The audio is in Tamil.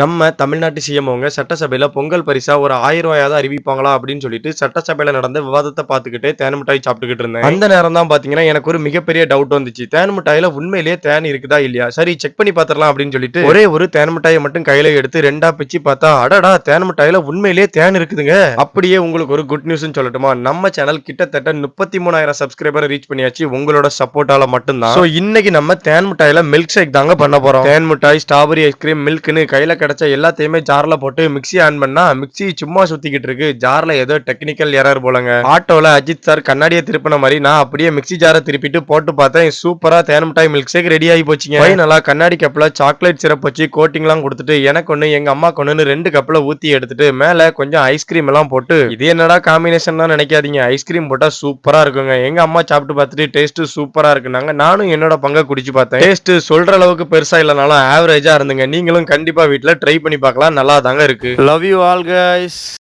நம்ம தமிழ்நாட்டு சிஎம் அவங்க சட்டசபையில பொங்கல் பரிசா ஒரு ஆயிரம் ரூபாயாவது அறிவிப்பாங்களா அப்படின்னு சொல்லிட்டு சட்டசபையில நடந்த விவாதத்தை பார்த்துக்கிட்டே தேன் மிட்டாய் சாப்பிட்டுக்கிட்டு இருந்தேன். அந்த நேரம் தான் பாத்தீங்கன்னா எனக்கு ஒரு மிகப்பெரிய டவுட் வந்துச்சு. தேன் மிட்டாயில உண்மையிலேயே தேன் இருக்குதா இல்லையா? சரி செக் பண்ணி பாத்திரலாம் அப்படின்னு சொல்லிட்டு ஒரே ஒரு தேன் மிட்டாயை மட்டும் கையில எடுத்து ரெண்டா பிச்சு பார்த்தா அடடா தேன் மிட்டாயில உண்மையிலேயே தேன் இருக்குதுங்க. அப்படியே உங்களுக்கு ஒரு குட் நியூஸ் சொல்லட்டுமா? நம்ம சேனல் கிட்டத்தட்ட முப்பத்தி மூணாயிரம் சப்ஸ்கிரைபர் ரீச் பண்ணியாச்சு. உங்களோட சப்போர்ட்டால மட்டும்தான். So, இன்னைக்கு நம்ம தேன் மிட்டாயில மில்க் ஷேக் தாங்க பண்ண போறோம். தேன் மிட்டாய் ஸ்ட்ராபெரி ஐஸ்கிரீம் மில்க்னு கையில கிடைச்ச எல்லாத்தையுமே ஜார்ல போட்டு மிக்ஸி ஆன் பண்ணா மிக்ஸி சும்மா சுத்திக்கிட்டு இருக்கு. ஜார்ல ஏதோ டெக்னிக்கல் எரர் போலங்க. ஆட்டோவில் அஜித் சார் கண்ணாடியை திருப்பின மாதிரி நான் அப்படியே மிக்ஸி ஜாரை திருப்பிட்டு போட்டு பார்த்தேன். சூப்பராக தேன் மிட்டாய் மில்க் ஷேக் ரெடி ஆகி போச்சுங்க. ஃபைனலா கண்ணாடி கப்பில் சாக்லேட் சிரப் வச்சு கோட்டிங்லாம் கொடுத்துட்டு எனக்கு ஒன்று எங்கள் அம்மா கொண்டுன்னு ரெண்டு கப்பில் ஊற்றி எடுத்துட்டு மேலே கொஞ்சம் ஐஸ்கிரீம் எல்லாம் போட்டு இது என்னடா காம்பினேஷன் தான் நினைக்காதீங்க. ஐஸ்கிரீம் போட்டால் சூப்பராக இருக்குங்க. எங்கள் அம்மா சாப்பிட்டு பார்த்துட்டு டேஸ்ட்டு சூப்பராக இருக்குனாங்க நானும் என்னோட பங்கை குடிச்சு பார்த்தேன். டேஸ்ட்டு சொல்கிற அளவுக்கு பெருசாக இல்லைனாலும் ஆவரேஜாக இருந்துங்க. நீங்களும் கண்டிப்பாக வீட்டில் ட்ரை பண்ணி பார்க்கலாம். நல்லா தாங்க இருக்கு. Love you all guys